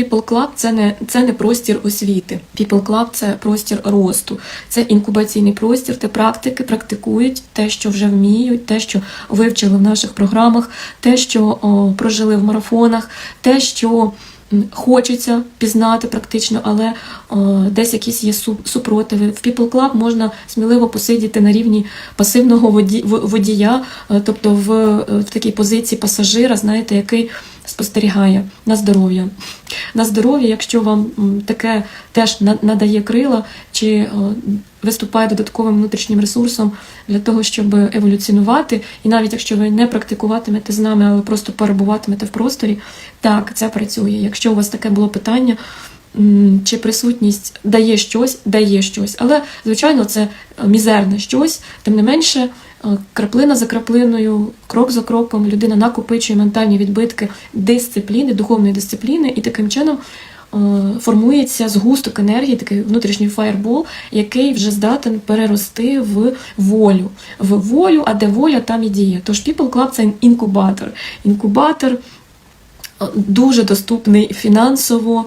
People Club це не це не простір освіти. People Club – це простір росту, це інкубаційний простір, де практики практикують те, що вже вміють, те, що вивчили в наших програмах, те, що о, прожили в марафонах, те, що хочеться пізнати практично, але о, десь якісь є супротиви. В People Club можна сміливо посидіти на рівні пасивного воді- водія, е, тобто в, е, в такій позиції пасажира, знаєте, який спостерігає на здоров'я. На здоров'я, якщо вам таке теж надає крила, чи е, виступає додатковим внутрішнім ресурсом для того, щоб еволюціонувати, і навіть якщо ви не практикуватимете з нами, але просто перебуватимете в просторі, так, це працює. Якщо у вас таке було питання, чи присутність дає щось, дає щось. Але, звичайно, це мізерне щось, тим не менше, краплина за краплиною, крок за кроком людина накопичує ментальні відбитки дисципліни, духовної дисципліни, і таким чином е, формується згусток енергії, такий внутрішній фаєрбол, який вже здатен перерости в волю. В волю, а де воля, там і дія. Тож People Club – це інкубатор. Інкубатор е, дуже доступний фінансово,